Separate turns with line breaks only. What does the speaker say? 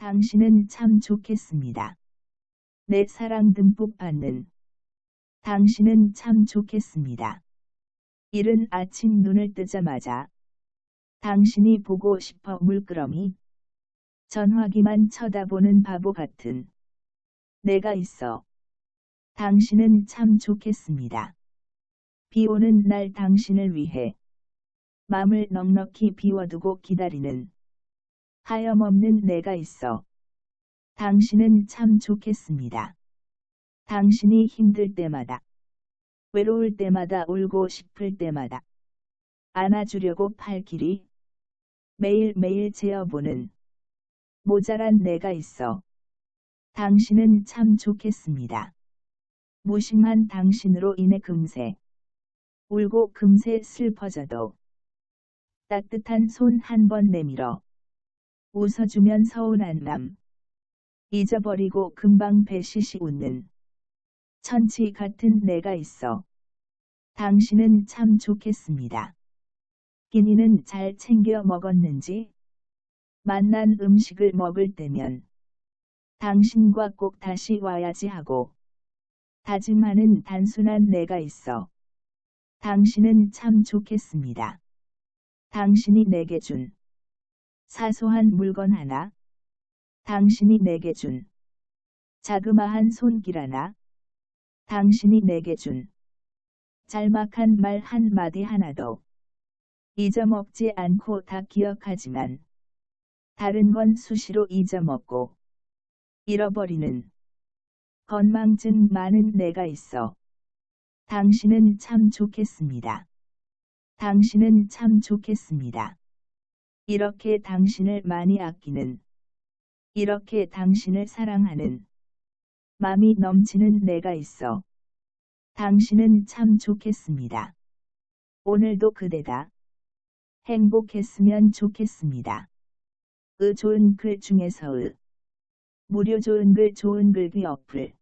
당신은 참 좋겠습니다. 내 사랑 듬뿍 받는 당신은 참 좋겠습니다. 이른 아침 눈을 뜨자마자 당신이 보고 싶어 물끄러미 전화기만 쳐다보는 바보 같은 내가 있어. 당신은 참 좋겠습니다. 비 오는 날 당신을 위해 맘을 넉넉히 비워두고 기다리는 하염없는 내가 있어. 당신은 참 좋겠습니다. 당신이 힘들 때마다, 외로울 때마다 울고 싶을 때마다 안아주려고 팔 길이 매일매일 재어보는 모자란 내가 있어. 당신은 참 좋겠습니다. 무심한 당신으로 인해 금세 울고 금세 슬퍼져도 따뜻한 손 한 번 내밀어 웃어주면 서운한 남 잊어버리고 금방 배시시 웃는 천치 같은 내가 있어 당신은 참 좋겠습니다. 끼니는 잘 챙겨 먹었는지 만난 음식을 먹을 때면 당신과 꼭 다시 와야지 하고 다짐하는 단순한 내가 있어. 당신은 참 좋겠습니다. 당신이 내게 준 사소한 물건 하나, 당신이 내게 준 자그마한 손길 하나, 당신이 내게 준 짤막한 말 한마디 하나도 잊어먹지 않고 다 기억하지만 다른 건 수시로 잊어먹고 잃어버리는 건망증 많은 내가 있어. 당신은 참 좋겠습니다. 당신은 참 좋겠습니다. 이렇게 당신을 많이 아끼는, 이렇게 당신을 사랑하는, 마음이 넘치는 내가 있어. 당신은 참 좋겠습니다. 오늘도 그대가 행복했으면 좋겠습니다. 의 좋은 글 중에서 의 무료 좋은 글 좋은 글귀 어플